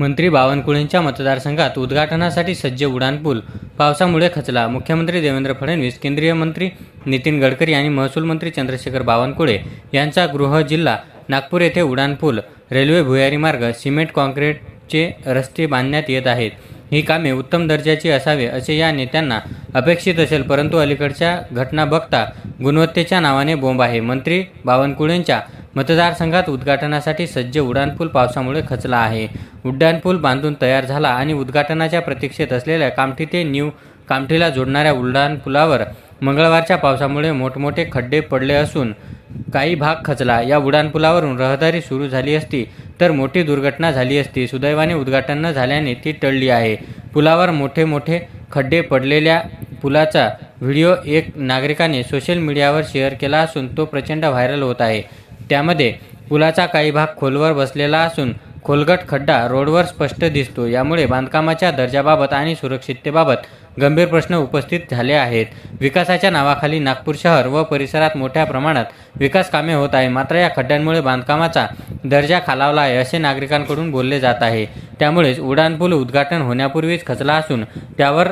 मंत्री बावनकुळेंच्या मतदारसंघात उद्घाटनासाठी सज्ज उड्डाणपूल पावसामुळे खचला. मुख्यमंत्री देवेंद्र फडणवीस केंद्रीय मंत्री नितीन गडकरी आणि महसूल मंत्री चंद्रशेखर बावनकुळे यांचा गृह जिल्हा नागपूर येथे उड्डाणपूल रेल्वे भुयारी मार्ग सिमेंट कॉन्क्रीटचे रस्ते बांधण्यात येत आहेत. ही कामे उत्तम दर्जाची असावे असे या नेत्यांना अपेक्षित असेल परंतु अलीकडच्या घटना बघता गुणवत्तेच्या नावाने बोंब आहे. मंत्री बावनकुळेंच्या मतदारसंघात उद्घाटनासाठी सज्ज उड्डाणपूल पावसामुळे खचला आहे. उड्डाणपूल बांधून तयार झाला आणि उद्घाटनाच्या प्रतीक्षेत असलेल्या कामठी ते न्यू कामठीला जोडणाऱ्या उड्डाणपुलावर मंगळवारच्या पावसामुळे मोठमोठे खड्डे पडले असून काही भाग खचला. या उड्डाणपुलावरून रहदारी सुरू झाली असती तर मोठी दुर्घटना झाली असती. सुदैवाने उद्घाटन न झाल्याने ती टळली आहे. पुलावर मोठे मोठे खड्डे पडलेल्या पुलाचा व्हिडिओ एक नागरिकाने सोशल मीडियावर शेअर केला असून तो प्रचंड व्हायरल होत आहे. त्यामध्ये पुलाचा काही भाग खोलवर बसलेला असून खोलगट खड्डा रोडवर स्पष्ट दिसतो. यामुळे बांधकामाच्या दर्जाबाबत आणि सुरक्षिततेबाबत गंभीर प्रश्न उपस्थित झाले आहेत. विकासाच्या नावाखाली नागपूर शहर व परिसरात मोठ्या प्रमाणात विकास कामे होत आहे. मात्र या खड्ड्यांमुळे बांधकामाचा दर्जा खालावला आहे असे नागरिकांकडून बोलले जात आहे. त्यामुळेच उड्डाणपूल उद्घाटन होण्यापूर्वीच खचला असून त्यावर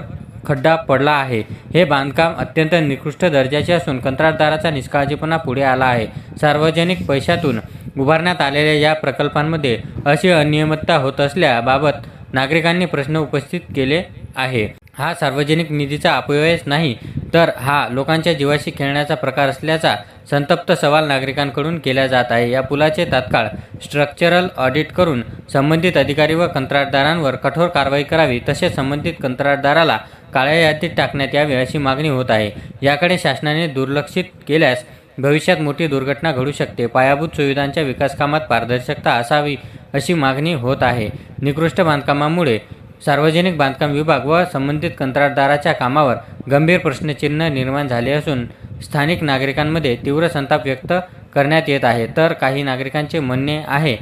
खड्डा पडला आहे. हे बांधकाम अत्यंत निकृष्ट दर्जाचे असून कंत्राटदाराचा निष्काळजीपणा पुढे आला आहे. सार्वजनिक पैशातून उभारण्यात आलेल्या या प्रकल्पांमध्ये अशी अनियमितता होत असल्याबाबत नागरिकांनी प्रश्न उपस्थित केले आहे. हा सार्वजनिक निधीचा अपव्ययच नाही तर हा लोकांच्या जीवाशी खेळण्याचा प्रकार असल्याचा संतप्त सवाल नागरिकांकडून केला जात आहे. या पुलाचे तात्काळ स्ट्रक्चरल ऑडिट करून संबंधित अधिकारी व कंत्राटदारांवर कठोर कारवाई करावी तसेच संबंधित कंत्राटदाराला काळ्या यादीत टाकण्यात यावी अशी मागणी होत आहे. याकडे शासनाने दुर्लक्षित केल्यास भविष्यात मोठी दुर्घटना घडू शकते. पायाभूत सुविधांच्या विकासकामात पारदर्शकता असावी अशी मागणी होत आहे. निकृष्ट बांधकामामुळे सार्वजनिक बांधकाम विभाग व संबंधित कंत्राटदाराच्या कामावर गंभीर प्रश्नचिन्ह निर्माण झाले असून स्थानिक नागरिकांमध्ये तीव्र संताप व्यक्त करण्यात येत आहे. तर काही नागरिकांचे म्हणणे आहे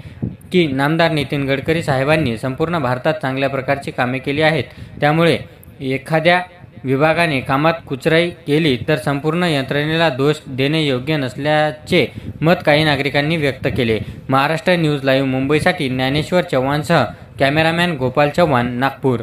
की नामदार नितीन गडकरी साहेबांनी संपूर्ण भारतात चांगल्या प्रकारची कामे केली आहेत. त्यामुळे एखाद्या विभागाने कामात कुचराई केली तर संपूर्ण यंत्रणेला दोष देणे योग्य नसल्याचे मत काही नागरिकांनी व्यक्त केले. महाराष्ट्र न्यूज लाईव्ह मुंबईसाठी ज्ञानेश्वर चव्हाणसह कॅमेरामॅन गोपाल चव्हाण नागपूर.